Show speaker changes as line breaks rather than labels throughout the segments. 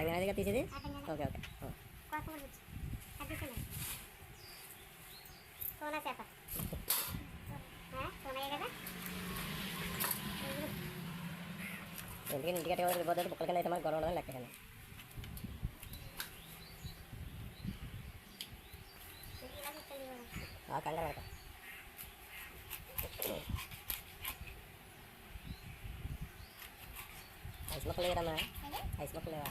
కట్టగానే తీసేది okay okay
కోత కూడా తెచ్చు అది సోనా చేప సోనాయే కదా
ఎందుకని ఇంటికి అట్టే వెళ్ళిపోతుంది బుక్కల కింద అయితే మనకు గొడవ ఉండదని లెక్క కింద
ఇలా తీసుకెళ్ళి
ఆ కంగారు పడతా ఐస్ మొక్కలు లేరమ్మా ఐస్ మొక్కలు లేవా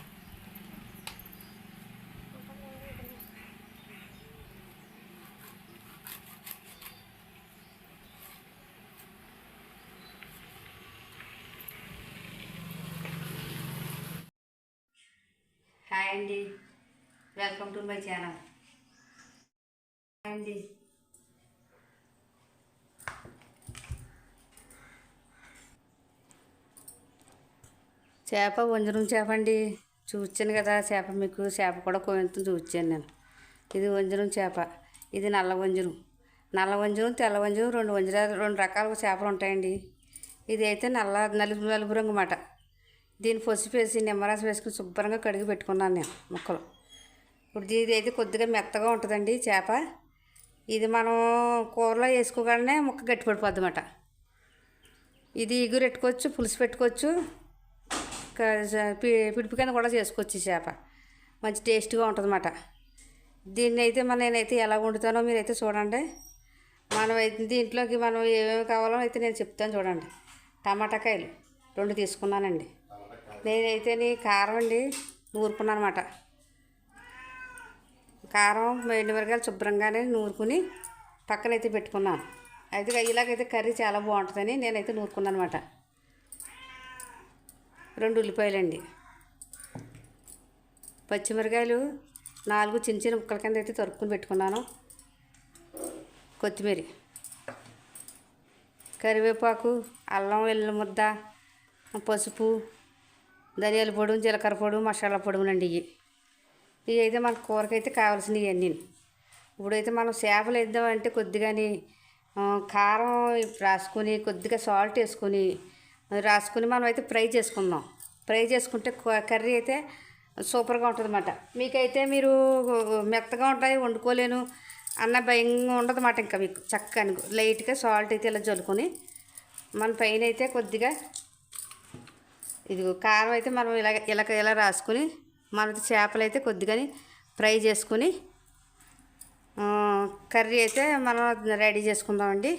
అండి. వెల్కమ్ టు మై ఛానల్ అండి. చేప వంజరం చేప అండి. చూచాను కదా చేప మీకు. చేప కూడా కోయంతో చూచాను నేను. ఇది వంజరం చేప. ఇది నల్ల వంజరం. నల్ల వంజరం తెల్ల వంజరం రెండు వంజరాలు రెండు రకాల చేపలు ఉంటాయండి. ఇది అయితే నల్ల నలుపు నలుపు రంగు మాట దీన్ని పసుపు నిమ్మరసం వేసుకుని శుభ్రంగా కడిగి పెట్టుకున్నాను నేను ముక్కలు. ఇప్పుడు ఇది అయితే కొద్దిగా మెత్తగా ఉంటుందండి చేప. ఇది మనం కూరలో వేసుకోగానే ముక్క గట్టి పడిపోద్ది అన్నమాట. ఇది ఇగురు పెట్టుకోవచ్చు పులుసు పెట్టుకోవచ్చు పిడిపి కింద కూడా చేసుకోవచ్చు చేప. మంచి టేస్ట్గా ఉంటుంది అన్నమాట. దీన్ని అయితే మన నేనైతే ఎలా వండుతానో మీరైతే చూడండి. మనం అయితే దీంట్లోకి మనం ఏమేమి కావాలో అయితే నేను చెప్తాను చూడండి. టమాటా కాయలు రెండు తీసుకున్నానండి. నేనైతే నీ కారం అండి నూరుకున్నాను అనమాట కారం ఎండుమిరకాయలు శుభ్రంగానే నూరుకుని పక్కనైతే పెట్టుకున్నాను అయితే ఇలాగైతే కర్రీ చాలా బాగుంటుందని నేనైతే నూరుకున్నాను అనమాట రెండు ఉల్లిపాయలండి. పచ్చిమిరకాయలు నాలుగు చిన్న చిన్న ముక్కల కింద అయితే తరుక్కుని పెట్టుకున్నాను. కొత్తిమీర. కరివేపాకు అల్లం వెల్లుల్లి ముద్ద పసుపు ధనియాల పొడి జీలకర్ర పొడి మసాలా పొడుగునండి ఇవి ఇవి అయితే మన కూరకైతే కావాల్సినవి అన్నీ ఇప్పుడైతే మనం చేపలు వేద్దామంటే కొద్దిగాని కారం రాసుకొని కొద్దిగా సాల్ట్ వేసుకొని రాసుకొని మనం అయితే ఫ్రై చేసుకుందాం. ఫ్రై చేసుకుంటే కర్రీ అయితే సూపర్గా ఉంటుందన్నమాట. మీకైతే మీరు మెత్తగా ఉంటాయి వండుకోలేను అన్న భయంగా ఉండదు అన్నమాట ఇంకా మీకు. చక్కని లైట్గా సాల్ట్ అయితే ఇలా జల్లుకొని మన పైన అయితే కొద్దిగా ఇది కారం అయితే మనం ఇలా ఇలా ఇలా రాసుకుని మన చేపలు అయితే కొద్దిగాని ఫ్రై చేసుకుని కర్రీ అయితే మనం రెడీ చేసుకుందామండి.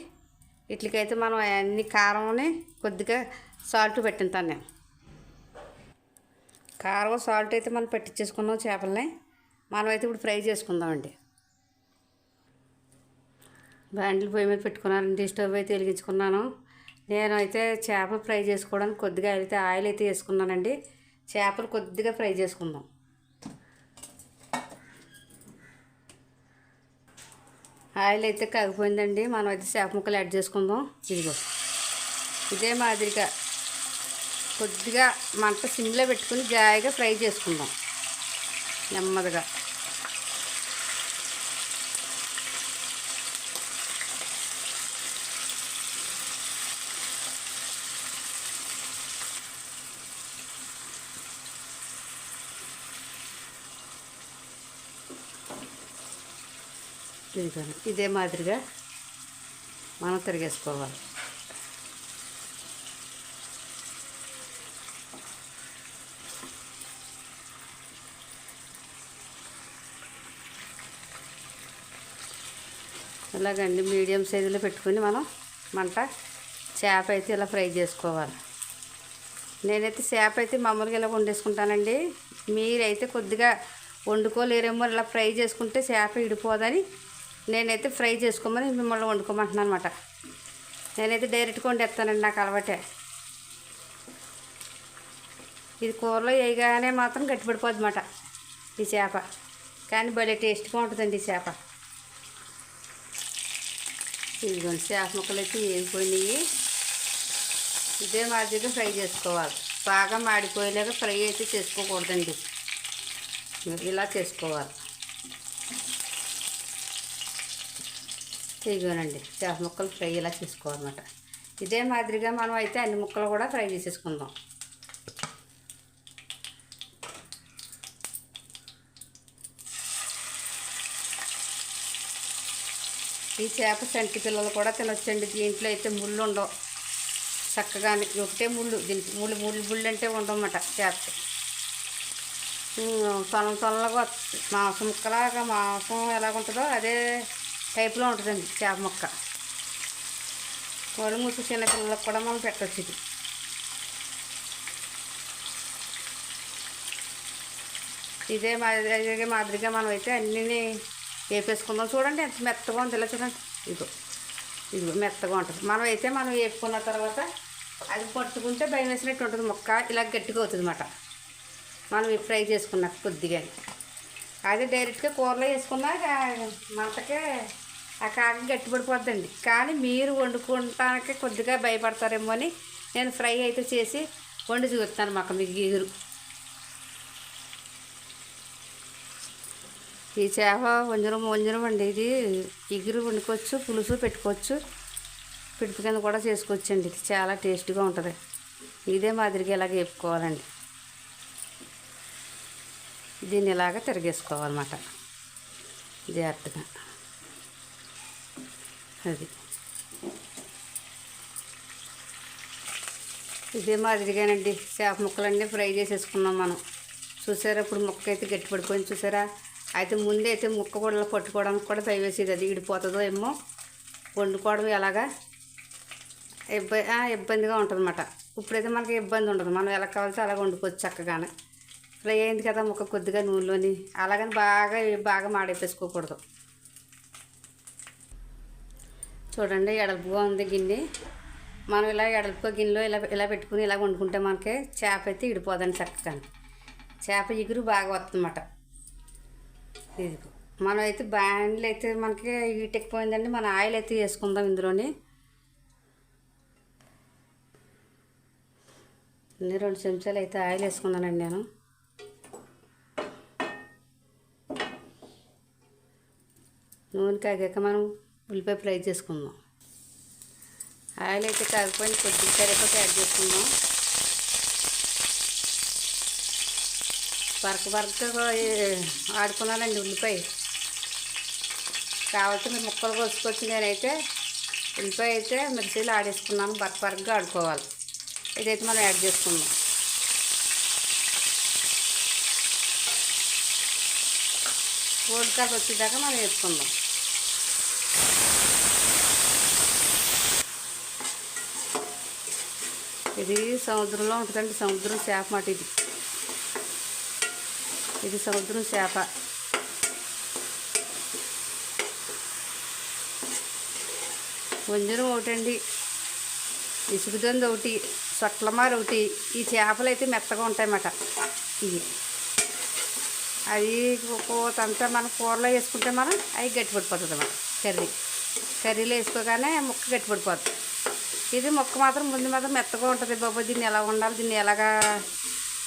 ఇట్లకైతే మనం అన్ని కారంని కొద్దిగా సాల్ట్ పెట్టింతాను నేను. కారం సాల్ట్ అయితే మనం పెట్టించేసుకున్నాం చేపలని. మనం అయితే ఇప్పుడు ఫ్రై చేసుకుందామండి. బ్యాండిల్ పొయ్యి మీద పెట్టుకున్నానండి స్టవ్ అయితే వెలిగించుకున్నాను. నేనైతే చేపలు ఫ్రై చేసుకోవడానికి కొద్దిగా అయితే ఆయిల్ అయితే వేసుకున్నానండి. చేపలు కొద్దిగా ఫ్రై చేసుకుందాం. ఆయిల్ అయితే కరిగిపోయిందండి. మనం అయితే చేప ముక్కలు యాడ్ చేసుకుందాం. ఇదిగో. ఇదే మాదిరిగా కొద్దిగా మంట సిమ్లో పెట్టుకుని జాయిగా ఫ్రై చేసుకుందాం. నెమ్మదిగా. తిరిగాను ఇదే మాదిరిగా మనం తిరిగేసుకోవాలి. ఇలాగండి మీడియం సైజులో పెట్టుకుని మనం మంట చేప అయితే ఇలా ఫ్రై చేసుకోవాలి. నేనైతే చేప అయితే మామూలుగా ఇలా వండేసుకుంటానండి. మీరైతే కొద్దిగా వండుకోలేరేమో ఇలా ఫ్రై చేసుకుంటే చేప ఇడిపోదని నేనైతే ఫ్రై చేసుకోమని మిమ్మల్ని వండుకోమంటున్నాను అనమాట నేనైతే డైరెక్ట్గా వండేస్తానండి నాకు అలవాటే. ఇది కూరలో వేయగానే మాత్రం గట్టిపడిపోద్ది అన్నమాట ఈ చేప. కానీ భలే టేస్ట్గా ఉంటుందండి ఈ చేప. ఇదిగోండి చేప ముక్కలు అయితే వేగిపోయినాయి. ఇదే మాదిరిగా ఫ్రై చేసుకోవాలి. బాగా మాడిపోయేలాగా ఫ్రై అయితే చేసుకోకూడదండి. ఇలా చేసుకోవాలి. ఇదిగోనండి చేప ముక్కలు ఫ్రై ఇలా చేసుకోవాలన్నమాట. ఇదే మాదిరిగా మనం అయితే అన్ని ముక్కలు కూడా ఫ్రై చేసేసుకుందాం. ఈ చేప సంటి పిల్లలు కూడా తినొచ్చండి. దీంట్లో అయితే ముళ్ళు ఉండవు. చక్కగా ఒకటే ముళ్ళు దీనికి ముళ్ళు ముళ్ళు ముళ్ళు అంటే ఉండమాట చేప తొలం తొలగా మాంసం ముక్కలాగా మాంసం ఎలాగుంటుందో అదే టైప్లో ఉంటుందండి చేప ముక్క. కోడి మూసి చిన్న పిల్లలకు కూడా మనం పెట్టవచ్చు ఇది. ఇదే మాదిరిగా మాదిరిగా మనం అయితే అన్నీ వేపేసుకుందాం. చూడండి ఎంత మెత్తగా ఉంది ఇలా చూడండి. ఇదో ఇదిగో మెత్తగా ఉంటుంది. మనం అయితే మనం వేపుకున్న తర్వాత అది పట్టుకుంటే భయం వేసినట్టు ఉంటుంది. మొక్క ఇలా గట్టిగా అవుతుంది అన్నమాట. మనం ఫ్రై చేసుకున్నాక కొద్దిగా. అది డైరెక్ట్గా కూరలో వేసుకున్నా మంటకే ఆ కాకి గట్టిపడిపోద్దండి. కానీ మీరు వండుకోవటానికి కొద్దిగా భయపడతారేమో అని నేను ఫ్రై అయితే చేసి వండి చూస్తాను మాకు మీకు గీగురు ఈ చేప వంజరం వంజరం అండి ఇది. ఎగురు వండుకోవచ్చు పులుసు పెట్టుకోవచ్చు. పిడుపు కింద కూడా చేసుకోవచ్చండి. ఇది చాలా టేస్ట్గా ఉంటుంది. ఇదే మాదిరిగా ఇలాగ వేపుకోవాలండి. దీన్ని ఇలాగ తిరిగేసుకోవాలన్నమాట. జాగ్రత్తగా. అది. ఇదే మాదిరిగానండి చేప ముక్కలన్నీ ఫ్రై చేసేసుకున్నాం మనం. చూసారా ఇప్పుడు ముక్క అయితే గట్టిపడిపోయింది చూసారా? అయితే ముందే అయితే ముక్క కూడా పట్టుకోవడానికి కూడా భయం వేసేది అది. ఇడిపోతుందో ఏమో వండుకోవడం ఎలాగా ఇబ్బ ఇబ్బందిగా ఉంటుందన్నమాట. ఇప్పుడైతే మనకి ఇబ్బంది ఉండదు. మనం ఎలా కావాల్సో అలాగ వండుకోవచ్చు చక్కగానే. ఫ్రై అయింది కదా ముక్క కొద్దిగా నూనెలోని. అలాగని బాగా బాగా మాడేపేసుకోకూడదు. చూడండి ఎడల్పుగా ఉంది గిన్నె. మనం ఇలా ఎడల్పుగా గిన్నెలో ఇలా ఇలా పెట్టుకుని ఇలా వండుకుంటే మనకి చేప అయితే ఇడిపోదండి చక్కగా చేప ఎగురు బాగా వస్తుందన్నమాట. ఇది మనం అయితే బాండ్లు అయితే మనకి హీట్ ఎక్కిపోయిందండి మన ఆయిల్ అయితే వేసుకుందాం ఇందులోని. రెండు చెంచాలు అయితే ఆయిల్ వేసుకున్నానండి నేను. నూనె కాగాక మనం ఉల్లిపాయ ఫ్రై చేసుకుందాం. ఆయిల్ అయితే కాకపోయినా కొద్దిగా కరివేపాకు యాడ్ చేసుకుందాం. బరక బరకగా ఆడుకున్నానండి ఉల్లిపాయ. కావాల్సిన ముక్కలు కోసుకొచ్చి నేనైతే ఉల్లిపాయ అయితే మిక్సీలో ఆడేసుకున్నాను బరక బరకగా ఆడుకోవాలి. ఇదైతే మనం యాడ్ చేసుకుందాం. గోల్డ్ కలర్ వచ్చేదాకా మనం వేసుకుందాం. ఇది సముద్రంలో ఉంటుందండి. సముద్రం చేప మాట ఇది. ఇది సముద్రం చేప. వంజరం ఒకటండి. ఇసుగుదంది ఒకటి సొట్లమారు ఒకటి. ఈ చేపలు అయితే మెత్తగా ఉంటాయన్నమాట. ఇవి. అది అంతా మన కూరలో వేసుకుంటే మనం అవి గట్టిపడిపోతుంది అన్నమాట కర్రీ. కర్రీలో వేసుకోగానే ముక్క గట్టిపడిపోతుంది ఇది మొక్క మాత్రం ముందు మాత్రం మెత్తగా ఉంటుంది బాబు. దీన్ని ఎలా ఉండాలి దీన్ని ఎలాగా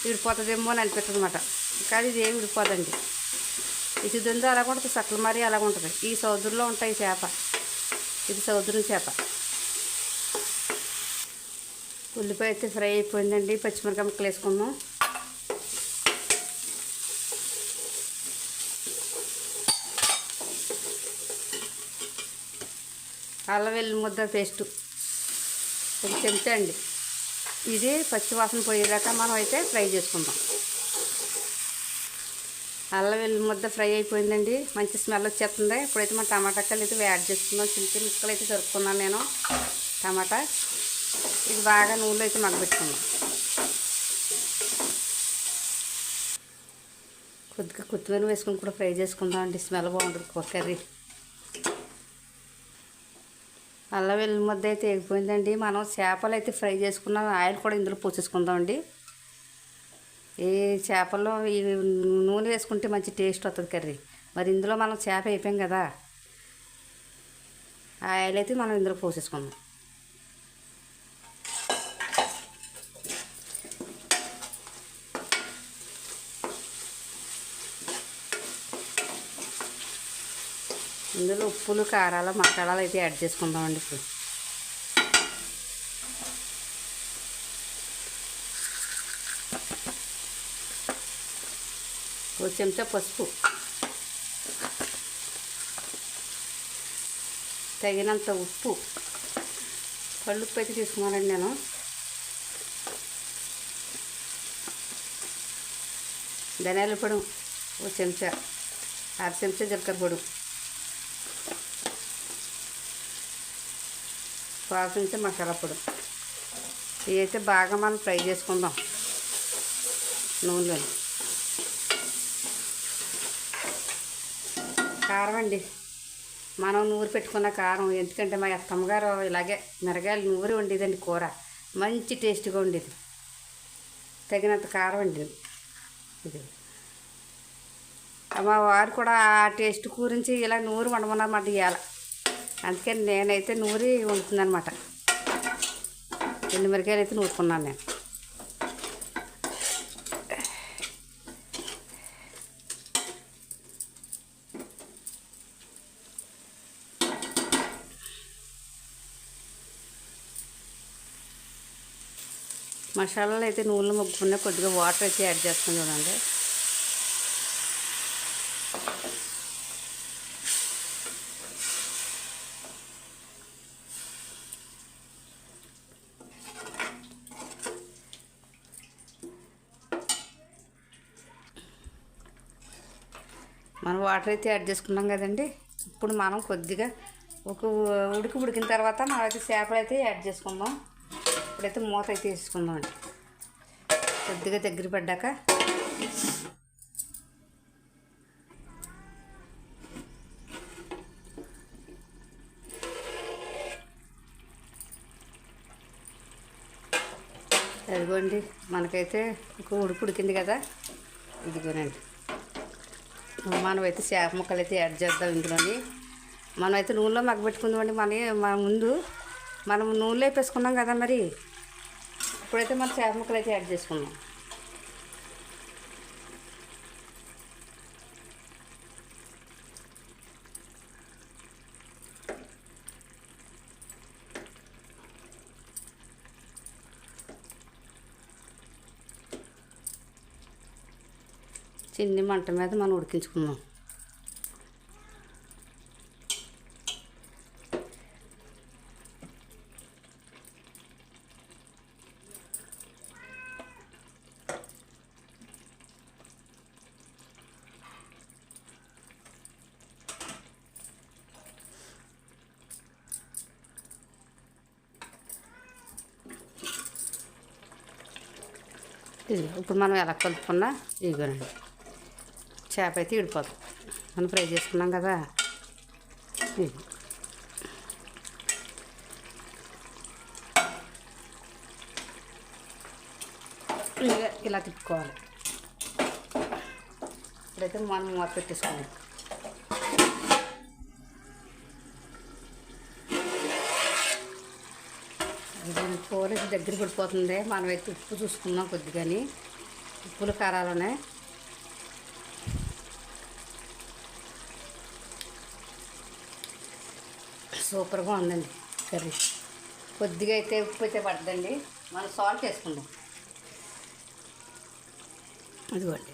విడిపోతుందేమో అని అనిపిస్తుంది అనమాట కానీ ఇది ఏమి విడిపోదండి. ఇది దుందో అలాగ ఉంటుంది? సక్కల మరి అలాగ ఉంటుంది? ఈ సముద్రంలో ఉంటాయి చేప. ఇది సముద్రం చేప. ఉల్లిపాయ అయితే ఫ్రై అయిపోయిందండి. పచ్చిమిరకాయ ముక్కలు వేసుకుందాం. అల్లం వెల్లి ముద్ద పేస్టు. ఒక చెంచా అండి? ఇది పచ్చివాసన పోయేదాకా మనం అయితే ఫ్రై చేసుకుందాం. అల్లం వెల్లి ముద్ద ఫ్రై అయిపోయిందండి. మంచి స్మెల్ వచ్చేస్తుంది. ఇప్పుడైతే మన కళ్ళు అయితే యాడ్ చేసుకుందాం. చిన్న చిన్న ముక్కలు అయితే దొరుకుతున్నాను నేను. టమాటా. ఇది బాగా నూనెలో అయితే మగ్గబెట్టుకుందాం. కొద్దిగా కొత్తిమీర వేసుకుని కూడా ఫ్రై చేసుకుందాం అండి. స్మెల్ బాగుంటుంది కర్రీ. అల్లం వెల్లుల్లి ముద్ద అయితే ఎగిపోయిందండి మనం చేపలు అయితే ఫ్రై చేసుకున్నాం ఆయిల్ కూడా ఇందులో పోసేసుకుందామండి ఈ చేపల్లో ఈ నూనె వేసుకుంటే మంచి టేస్ట్ వస్తుంది కర్రీ. మరి ఇందులో మనం చేప అయిపోయాం కదా ఆయిల్ అయితే మనం ఇందులో పోసేసుకుందాం. ఇందులో ఉప్పులు కారాలు మసాలాలు అయితే యాడ్ చేసుకుందామండి ఇప్పుడు. ఒక చెంచా పసుపు. తగినంత ఉప్పు. కళ్ళుప్పు అయితే తీసుకున్నానండి నేను. ధనియాల పొడి ఓ చెంచా. అర చెంచా జీలకర్ర పొడి. పావు చెంచా మసాలా పొడి. ఇవి అయితే బాగా మనం ఫ్రై చేసుకుందాం నూనెలో. కారం అండి. మనం నూరు పెట్టుకున్న కారం ఎందుకంటే మా అత్తమ్మగారు ఇలాగే మిరగాయలు నూరి వండేదండి కూర. మంచి టేస్ట్గా ఉండేది తగినంత కారం అండి ఇది. మా వారు కూడా ఆ టేస్ట్ గురించి ఇలా నూరు వండమన్నమాట ఇవాళ అందుకని నేనైతే నూరి వండుతుందనమాట ఎండు మిరకాయలు అయితే నూరుకున్నాను నేను. మసాలాలు అయితే నూనెలు మొగ్గుకున్న కొద్దిగా వాటర్ అయితే యాడ్ చేస్తాను చూడండి మనం వాటర్ అయితే యాడ్ చేసుకున్నాం కదండి. ఇప్పుడు మనం కొద్దిగా ఒక ఉడికి ఉడికిన తర్వాత మనం అయితే చేపలు అయితే యాడ్ చేసుకుందాం. ఇప్పుడైతే మూత అయితే వేసుకుందాం అండి. కొద్దిగా దగ్గర పడ్డాక అదిగోండి మనకైతే ఒక ఉడికి ఉడికింది కదా. ఇదిగోనండి. మనమైతే చేప ముక్కలు అయితే యాడ్ చేద్దాం ఇందులోని. మనమైతే నూనెలో మగ్గబెట్టుకుందామండి. మన మన ముందు మనం నూనెలో వేపేసుకున్నాం కదా మరి. ఇప్పుడైతే మన చేప ముక్కలు అయితే యాడ్ చేసుకున్నాం చిన్ని మంట మీద మనం ఉడికించుకుందాం. ఇప్పుడు మనం ఎలా కలుపుకున్నా ఇదిగోనండి. చేప అయితే ఇడిపోతుంది మనం ఫ్రై చేసుకున్నాం కదా. ఇది. ఇలా ఇలా తిప్పుకోవాలి. ఇప్పుడైతే మనం మూత పెట్టేసుకోవాలి ఇది కూర దగ్గర పడిపోతుంది. మనమైతే ఉప్పు చూసుకున్నాం కొద్దిగాని. ఉప్పులు కారాలనే సూపర్గా ఉందండి కర్రీ. కొద్దిగా అయితే ఉప్పు అయితే పడుతుందండి మనం సాల్ట్ వేసుకుందాం. అదిగోండి.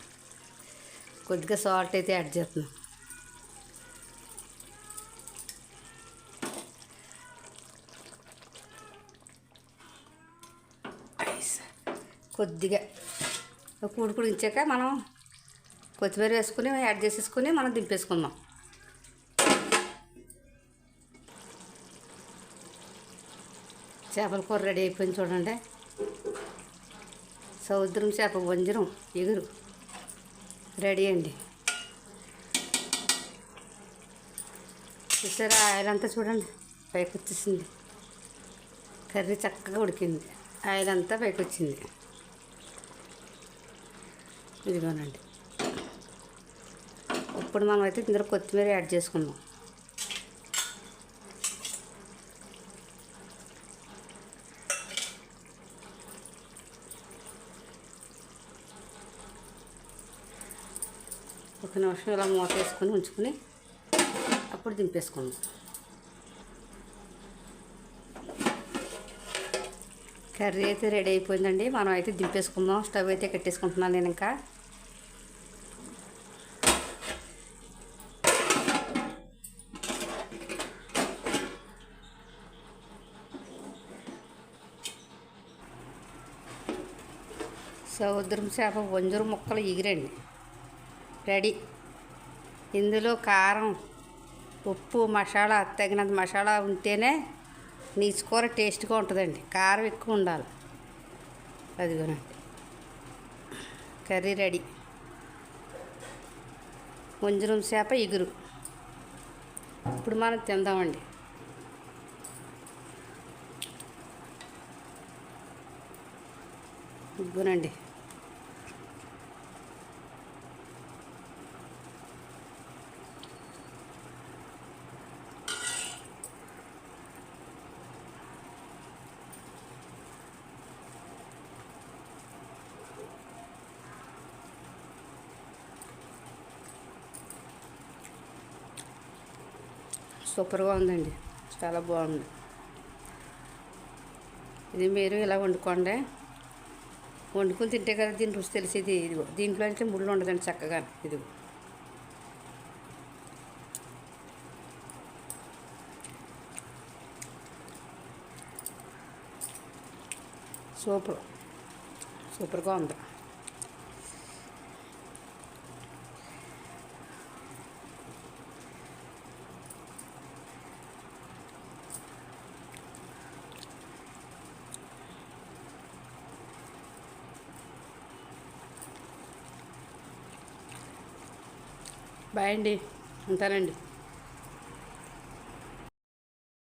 కొద్దిగా సాల్ట్ అయితే యాడ్ చేస్తున్నాం. కొద్దిగా. కూడుకుడించాక ఇచ్చాక మనం కొత్తిమీర వేసుకుని యాడ్ చేసేసుకుని మనం దింపేసుకుందాం. చేపల కూర రెడీ అయిపోయింది చూడండి. సముద్రం చేప వంజరం ఎగురు. రెడీ అండి. చూసారా ఆయిల్ అంతా చూడండి పైకి వచ్చేసింది కర్రీ చక్కగా ఉడికింది. ఆయిల్ అంతా పైకి వచ్చింది ఇదిగోనండి. ఇప్పుడు మనమైతే ఇందులో కొత్తిమీర యాడ్ చేసుకుందాం. ఒక నిమిషం ఇలా మూత వేసుకొని ఉంచుకొని అప్పుడు దింపేసుకుందాం. కర్రీ అయితే రెడీ అయిపోయిందండి. మనం అయితే దింపేసుకుందాం. స్టవ్ అయితే కట్టేసుకుంటున్నాను నేను ఇంకా. సముద్రం చేప వంజరు ముక్కలు ఎగిరండి రెడీ. ఇందులో కారం ఉప్పు మసాలా తగినంత మసాలా ఉంటేనే నీచు కూర టేస్ట్గా ఉంటుందండి. కారం ఎక్కువ ఉండాలి. అదిగోనండి. Curry ready. ముంజరం చేప ఎగురు ఇప్పుడు మనం తిందామండి. ఇగ్గునండి సూపర్గా ఉందండి. చాలా బాగుంది. ఇది మీరు ఇలా వండుకోండి. వండుకొని తింటే కదా దీని రుచి తెలిసేది. ఇదిగో దీంట్లో అయితే ముళ్ళు ఉండదండి చక్కగా. ఇదిగో. సూపర్. సూపర్గా ఉంది. బాయ్ అండి ఉంటానండి.